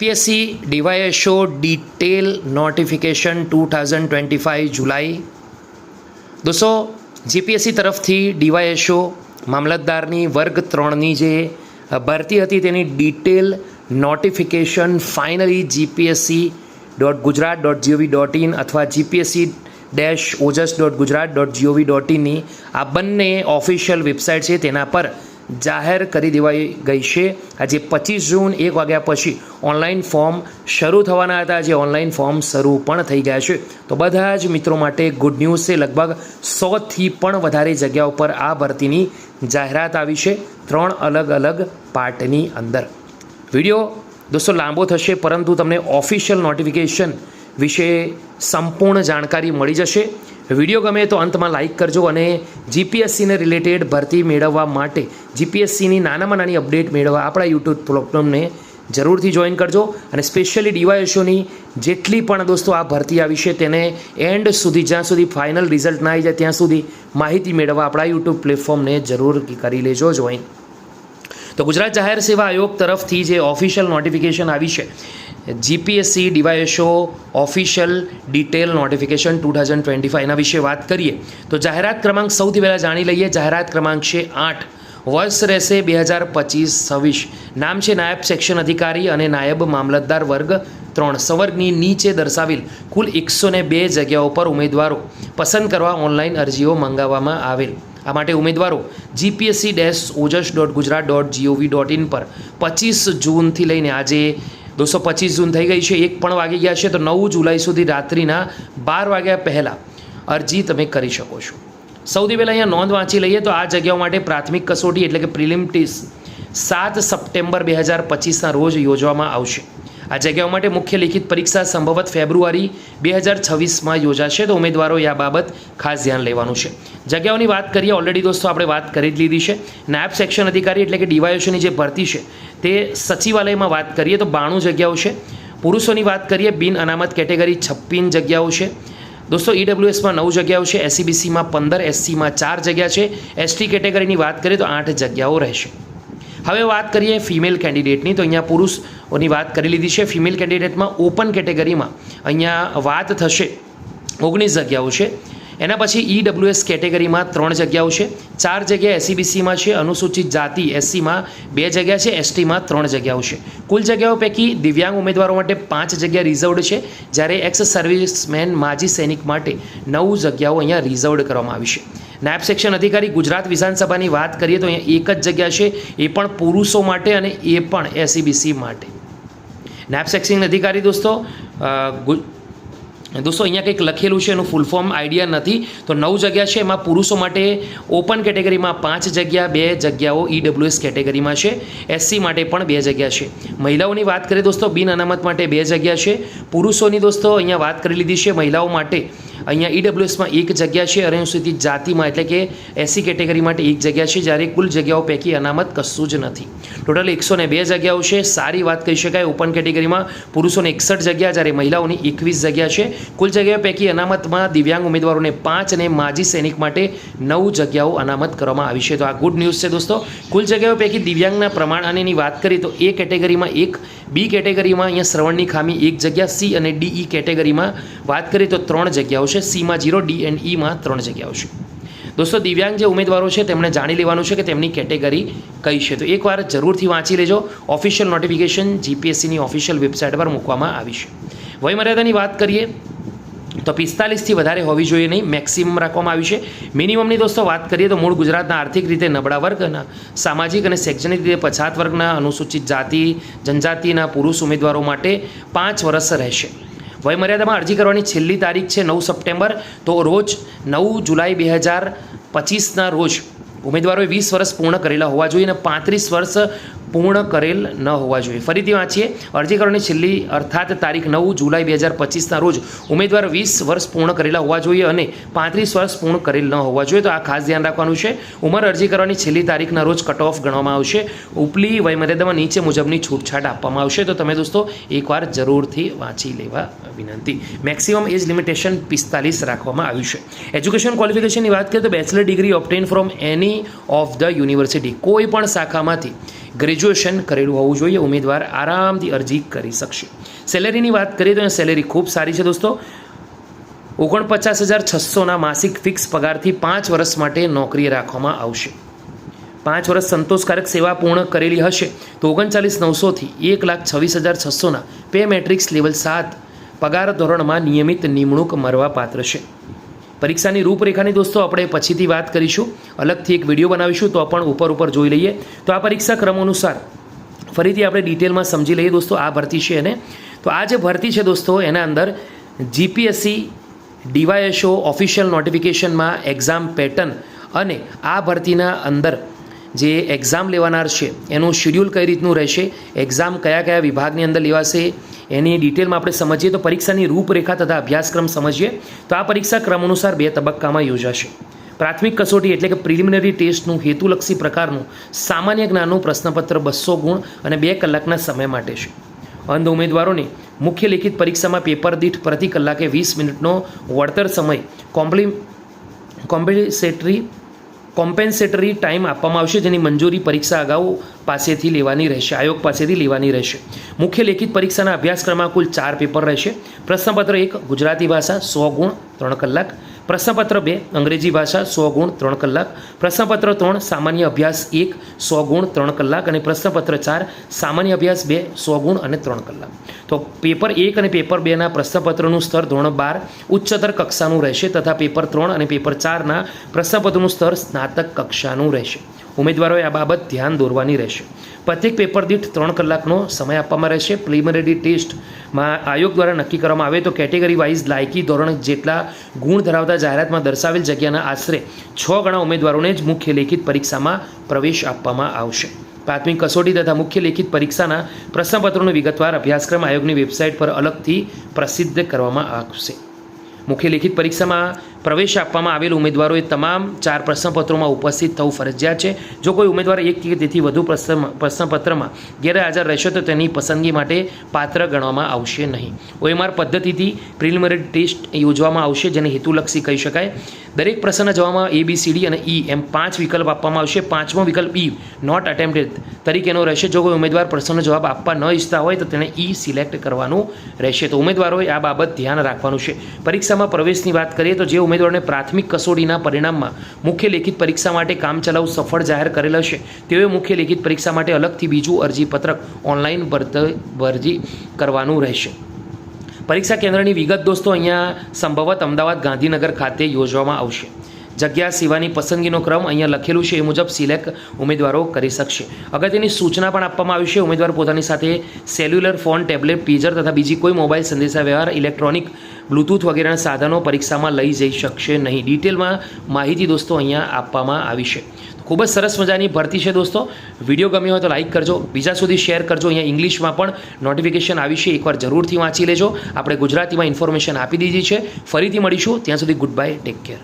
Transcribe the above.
PSC DYSO detail notification two thousand twenty five જુલાઈ દોસ્તો GPSC તરફથી DYSO મામલતદારની વર્ગ ત્રણની જે ભરતી હતી તેની detail notification finally GPSC dot Gujarat dot GOV dot in અથવા GPSC dash Ojas dot Gujarat dot GOV dot ઇનની આ બંને ઓફિશિયલ વેબસાઇટ છે તેના પર જાહેર કરી દેવાઈ ગઈ છે. આજે પચીસ જૂન, એક વાગ્યા પછી ઓનલાઈન ફોર્મ શરૂ થવાના હતા. જે ઓનલાઈન ફોર્મ શરૂ પણ થઈ ગયા છે. તો બધા જ મિત્રો માટે ગુડ ન્યૂઝ છે. લગભગ સોથી પણ વધારે જગ્યા ઉપર આ ભરતીની જાહેરાત આવી છે. ત્રણ અલગ અલગ પાર્ટની અંદર. વીડિયો દોસ્તો લાંબો થશે, પરંતુ તમને ઓફિશિયલ નોટિફિકેશન વિશે સંપૂર્ણ જાણકારી મળી જશે. વીડિયો ગમે તો અંતમાં લાઇક કરજો અને જીપીએસસીને રિલેટેડ ભરતી મેળવવા માટે જીપીએસસીની નાનામાં નાની અપડેટ મેળવવા આપણા યુટ્યુબ પ્લેટફોર્મને જરૂરથી જોઈન કરજો અને સ્પેશિયલી ડીવાયએસઓની જેટલી પણ દોસ્તો આ ભરતી આવી છે તેને એન્ડ સુધી, જ્યાં સુધી ફાઇનલ રિઝલ્ટ ના આવી જાય ત્યાં સુધી માહિતી મેળવવા આપણા યુટ્યુબ પ્લેટફોર્મને જરૂર કરી લેજો જોઈન તો ગુજરાત જાહેર સેવા આયોગ તરફથી જે ઓફિશિયલ નોટિફિકેશન આવી છે GPSC DYSO official detail notification two thousand twenty five એના વિશે વાત કરીએ. તો જાહેરાત ક્રમાંક સૌથી પહેલાં જાણી લઈએ. જાહેરાત ક્રમાંક છે આઠ. વર્ષ રહેશે બે હજાર પચીસ છવ્વીસ. નામ છે નાયબ સેક્શન અધિકારી અને નાયબ મામલતદાર વર્ગ ત્રણ. સવર્ગની નીચે દર્શાવેલ કુલ એકસો ને બે જગ્યાઓ પર ઉમેદવારો પસંદ કરવા ઓનલાઈન અરજીઓ મંગાવવામાં આવેલ. આ માટે ઉમેદવારો GPSC dash Ojas dot Gujarat dot GOV dot in પર પચીસ જૂનથી લઈને આજે દોસ્તો, પચીસ જૂન થઈ ગઈ છે, એક પણ વાગી ગયા છે, તો નવ જુલાઈ સુધી રાત્રિના બાર વાગ્યા પહેલાં અરજી તમે કરી શકો છો. સૌથી પહેલાં અહીંયા નોંધ વાંચી લઈએ તો આ જગ્યાઓ માટે પ્રાથમિક કસોટી એટલે કે પ્રિલિમ સાત સપ્ટેમ્બર બે હજાર પચીસના રોજ યોજવામાં આવશે. આ જગ્યાઓ માટે મુખ્ય લિખિત પરીક્ષા સંભવત ફેબ્રુઆરી બે હજાર છવ્વીસમાં યોજાશે. તો ઉમેદવારોએ આ બાબત ખાસ ધ્યાન લેવાનું છે. જગ્યાઓની વાત કરીએ ઓલરેડી દોસ્તો આપણે વાત કરી જ લીધી છે. નાયબ સેક્શન અધિકારી એટલે કે ડીવાયએસઓની જે ભરતી છે, તે સચિવાલયમાં વાત કરીએ તો બાણું જગ્યાઓ છે. પુરુષોની વાત કરીએ, બિન અનામત કેટેગરી છપ્પન જગ્યાઓ છે. દોસ્તો, ઈડબ્લ્યુએસમાં નવ જગ્યાઓ છે, એસસીબીસીમાં પંદર, એસસીમાં ચાર જગ્યા છે. એસટી કેટેગરીની વાત કરીએ તો આઠ જગ્યાઓ રહેશે. હવે વાત કરીએ ફિમેલ કેન્ડિડેટની તો અહીંયા પુરુષોની વાત કરી લીધી છે. ફિમેલ કેન્ડિડેટમાં ઓપન કેટેગરીમાં અહીંયા વાત થશે. ઓગણીસ જગ્યાઓ છે. એના પછી ઈડબ્લ્યુએસ કેટેગરીમાં ત્રણ જગ્યાઓ છે. ચાર જગ્યા એસસીબીસીમાં છે, અનુસૂચિત જાતિ એસસીમાં બે જગ્યા છે એસટીમાં ત્રણ જગ્યાઓ છે. કુલ જગ્યાઓ પૈકી દિવ્યાંગ ઉમેદવારો માટે પાંચ જગ્યા રિઝર્વડ છે, જ્યારે એક્સ સર્વિસમેન માજી સૈનિક માટે નવ જગ્યાઓ અહીંયા રિઝર્વડ કરવામાં આવી છે. નાયબ સેક્શન અધિકારી ગુજરાત વિધાનસભાની વાત કરીએ તો અહીંયા એક જ જગ્યા છે, એ પણ પુરુષો માટે અને એ પણ એસસીબીસી માટે. નાયબ સેક્શન અધિકારી દોસ્તો દોસ્તો, અહીંયા કંઈક લખેલું છે, એનું ફૂલ ફોર્મ આઈડિયા નથી. તો નવ જગ્યા છે, એમાં પુરુષો માટે ઓપન કેટેગરીમાં પાંચ જગ્યા, બે જગ્યાઓ ઈડબ્લ્યુએસ કેટેગરીમાં છે. એસસી માટે પણ બે જગ્યા છે. મહિલાઓની વાત કરીએ દોસ્તો, બિન અનામત માટે બે જગ્યા છે. પુરુષોની દોસ્તો, અહીંયા વાત કરી લીધી છે મહિલાઓ માટે. અહીંયા ઈડબ્લ્યુએસમાં એક જગ્યા છે અનુસૂચિત જાતિમાં, એટલે કે એસી કેટેગરી માટે એક જગ્યા છે, જ્યારે કુલ જગ્યાઓ પૈકી અનામત કશું જ નથી. ટોટલ એકસો બે જગ્યાઓ છે, સારી વાત કહી શકાય ઓપન કેટેગરીમાં પુરુષોને એકસઠ જગ્યા, જ્યારે મહિલાઓની એકવીસ જગ્યા છે. કુલ જગ્યાઓ પૈકી અનામતમાં દિવ્યાંગ ઉમેદવારોને પાંચ અને માજી સૈનિક માટે નવ જગ્યાઓ અનામત કરવામાં આવી છે. તો આ ગુડ ન્યૂઝ છે દોસ્તો. કુલ જગ્યાઓ પૈકી દિવ્યાંગના પ્રમાણ અને વાત કરીએ તો એ કેટેગરીમાં એક બી કેટેગરીમાં અહીંયા શ્રવણની ખામી એક જગ્યા સી અને ડીઈ કેટેગરીમાં વાત કરીએ તો ત્રણ જગ્યાઓ છે. સીમાં જીરો ડી એન્ડ ઈમાં ત્રણ જગ્યાઓ છે. દોસ્તો, દિવ્યાંગ જે ઉમેદવારો છે, તેમણે જાણી લેવાનું છે કે તેમની કેટેગરી કઈ છે. તો એકવાર જરૂરથી વાંચી લેજો. ઓફિશિયલ નોટિફિકેશન જીપીએસસીની ઓફિશિયલ વેબસાઇટ પર મૂકવામાં આવી છે. વયમર્યાદાની વાત કરીએ તો પિસ્તાલીસથી વધારે હોવી જોઈએ નહીં મેક્સિમમ રાખવામાં આવ્યું છે. મિનિમમની દોસ્તો, વાત કરીએ તો મૂળ ગુજરાતના આર્થિક રીતે નબળા વર્ગના, સામાજિક અને શૈક્ષણિક રીતે પછાત વર્ગના અનુસૂચિત જાતિ, જનજાતિના પુરુષ ઉમેદવારો માટે પાંચ વર્ષ રહેશે. વયમર્યાદામાં અરજી કરવાની છેલ્લી તારીખ છે નવ સપ્ટેમ્બર, તો રોજ નવ જુલાઈ બે હજાર પચીસના રોજ ઉમેદવારોએ વીસ વર્ષ પૂર્ણ કરેલા હોવા જોઈએ અને પાંત્રીસ વર્ષ પૂર્ણ કરેલ ન હોવા જોઈએ. ફરીથી વાંચીએ. અરજી કરવાની છેલ્લી અર્થાત તારીખ નવ જુલાઈ બે હજાર પચીસના રોજ ઉમેદવાર વીસ વર્ષ પૂર્ણ કરેલા હોવા જોઈએ અને પાંત્રીસ વર્ષ પૂર્ણ કરેલ ન હોવા જોઈએ. તો આ ખાસ ધ્યાન રાખવાનું છે. ઉંમર અરજી કરવાની છેલ્લી તારીખના રોજ કટ ઓફ ગણવામાં આવશે. ઉપલી વયમર્યાદામાં નીચે મુજબની છૂટછાટ આપવામાં આવશે. તો તમે દોસ્તો એકવાર જરૂરથી વાંચી લેવા વિનંતી. મેક્સિમમ એજ લિમિટેશન પિસ્તાલીસ રાખવામાં આવ્યું છે. એજ્યુકેશન ક્વોલિફિકેશનની વાત કરીએ તો bachelor degree obtained from any of the university કોઈ પણ શાખામાંથી ગ્રેજ્યુએશન કરેલું હોવું જોઈએ. ઉમેદવાર આરામથી અરજી કરી શકશે. સેલેરીની વાત કરીએ તો સેલેરી ખૂબ સારી છે દોસ્તો. ઓગણપચાસ હજાર છસોના માસિક ફિક્સ પગારથી પાંચ વર્ષ માટે નોકરી રાખવામાં આવશે. પાંચ વર્ષ સંતોષકારક સેવા પૂર્ણ કરેલી હશે તો ઓગણચાલીસ નવસોથી એક લાખ છવ્વીસ હજાર છસોના પે મેટ્રિક્સ લેવલ સાત પગાર ધોરણમાં નિયમિત નિમણૂક મળવા પાત્ર છે. પરીક્ષાની રૂપરેખાની દોસ્તો, આપણે પછીથી વાત કરીશું. અલગથી એક વીડિયો બનાવીશું, તો પણ ઉપર ઉપર જોઈ લઈએ. તો આ પરીક્ષા ક્રમ અનુસાર ફરીથી આપણે ડિટેલમાં સમજી લઈએ દોસ્તો, આ ભરતી છે એને. તો આ જે ભરતી છે દોસ્તો, એના અંદર જીપીએસસી ડીવાયએસઓ ઓફિશિયલ નોટિફિકેશનમાં એક્ઝામ પેટર્ન અને આ ભરતીના અંદર જે એક્ઝામ લેવાનાર છે, એનું શેડ્યુલ કઈ રીતનું રહેશે એક્ઝામ કયા કયા વિભાગની અંદર લેવાશે, એની ડિટેલમાં આપણે સમજીએ તો પરીક્ષાની રૂપરેખા તથા અભ્યાસક્રમ સમજીએ, તો આ પરીક્ષા ક્રમ અનુસાર બે તબક્કામાં યોજાશે. પ્રાથમિક કસોટી એટલે કે પ્રિલિમિનરી ટેસ્ટનું હેતુલક્ષી પ્રકારનું સામાન્ય જ્ઞાનનું પ્રશ્નપત્ર બસો ગુણ અને બે કલાકના સમય માટે છે. અંધ ઉમેદવારોને મુખ્ય લેખિત પરીક્ષામાં પેપર દીઠ પ્રતિ કલાકે વીસ મિનિટનો વળતર સમય કોમ્પ્લી કોમ્પેન્સેટરી કોમ્પેન્સેટરી ટાઈમ આપવામાં આવશે, જેની મંજૂરી પરીક્ષા અગાઉ પાસેથી લેવાની રહેશે, આયોગ પાસેથી લેવાની રહેશે. મુખ્ય લેખિત પરીક્ષાના અભ્યાસક્રમમાં કુલ ચાર પેપર રહેશે. પ્રશ્નપત્ર એક ગુજરાતી ભાષા, સો ગુણ, ત્રણ કલાક. પ્રશ્નપત્ર બે, અંગ્રેજી ભાષા સો ગુણ ત્રણ કલાક. પ્રશ્નપત્ર ત્રણ, સામાન્ય અભ્યાસ એક, સો ગુણ ત્રણ કલાક. અને પ્રશ્નપત્ર ચાર, સામાન્ય અભ્યાસ બે, સો ગુણ અને ત્રણ કલાક. તો પેપર એક અને પેપર બેના પ્રશ્નપત્રનું સ્તર ધોરણ બાર ઉચ્ચતર કક્ષાનું રહેશે તથા પેપર ત્રણ અને પેપર ચારના પ્રશ્નપત્રનું સ્તર સ્નાતક કક્ષાનું રહેશે. ઉમેદવારોએ આ બાબત ધ્યાન દોરવાની રહેશે. પ્રત્યેક પેપર દીઠ ત્રણ કલાકનો સમય આપવામાં રહેશે. પ્રિલિમિનરી ટેસ્ટમાં આયોગ દ્વારા નક્કી કરવામાં આવે તો કેટેગરી વાઇઝ લાયકી ધોરણ જેટલા ગુણ ધરાવતા જાહેરાતમાં દર્શાવેલ જગ્યાના આશરે છ ગણા ઉમેદવારોને જ મુખ્ય લેખિત પરીક્ષામાં પ્રવેશ આપવામાં આવશે. પ્રાથમિક કસોટી તથા મુખ્ય લેખિત પરીક્ષાના પ્રશ્નપત્રોનો વિગતવાર અભ્યાસક્રમ આયોગની વેબસાઇટ પર અલગથી પ્રસિદ્ધ કરવામાં આવશે. મુખ્ય લેખિત પરીક્ષામાં પ્રવેશ આપવામાં આવેલ ઉમેદવારોએ તમામ ચાર પ્રશ્નપત્રોમાં ઉપસ્થિત થવું ફરજિયાત છે. જો કોઈ ઉમેદવાર એક કે તેથી વધુ પ્રશ્ન પ્રશ્નપત્રમાં ગેરહાજર રહેશે તો તેની પસંદગી માટે પાત્ર ગણવામાં આવશે નહીં. ઓએમઆર પદ્ધતિથી પ્રિલિમિનરી ટેસ્ટ યોજવામાં આવશે જેને હેતુલક્ષી કહી શકાય. દરેક પ્રશ્નના જવાબમાં એ બી સી ડી અને ઈ એમ પાંચ વિકલ્પ આપવામાં આવશે. પાંચમો વિકલ્પ ઈ નોટ અટેમ્પ્ટેડ તરીકેનો રહેશે. જો કોઈ ઉમેદવાર પ્રશ્નનો જવાબ આપવા ન ઈચ્છતા હોય તો તેણે ઈ સિલેક્ટ કરવાનું રહેશે. તો ઉમેદવારોએ આ બાબત ધ્યાન રાખવાનું છે. પરીક્ષામાં પ્રવેશની વાત કરીએ તો જે ઉમેદવારોને પ્રાથમિક કસોટીના પરિણામમાં મુખ્ય લેખિત પરીક્ષા માટે કામચલાઉ સફળ જાહેર કરેલ હશે તેઓએ મુખ્ય લેખિત પરીક્ષા માટે અલગથી બીજું અરજીપત્રક ઓનલાઈન ભરજી કરવાનું રહેશે. પરીક્ષા કેન્દ્રની વિગત દોસ્તો, અહીંયા સંભવત અમદાવાદ ગાંધીનગર ખાતે યોજવામાં આવશે. જગ્યા સિવાયની પસંદગીનો ક્રમ અહીંયા લખેલું છે, એ મુજબ સિલેક્ટ ઉમેદવારો કરી શકશે. અગત્યની સૂચના પણ આપવામાં આવી છે, ઉમેદવાર પોતાની સાથે સેલ્યુલર ફોન, ટેબ્લેટ પેજર તથા બીજી કોઈ મોબાઈલ સંદેશા વ્યવહાર ઇલેક્ટ્રોનિક બ્લૂટૂથ વગેરેના સાધનો પરીક્ષામાં લઈ જઈ શકશે નહીં. ડિટેલમાં માહિતી દોસ્તો અહીંયા આપવામાં આવી છે. ખૂબ જ સરસ મજાની ભરતી છે દોસ્તો. વીડિયો ગમ્યો હોય તો લાઇક કરજો. બીજા સુધી શેર કરજો. અહીંયા ઇંગ્લિશમાં પણ નોટિફિકેશન આવી છે. એકવાર જરૂરથી વાંચી લેજો. આપણે ગુજરાતીમાં ઇન્ફોર્મેશન આપી દીધી છે. ફરીથી મળીશું. ત્યાં સુધી ગુડ બાય ટેક કેર.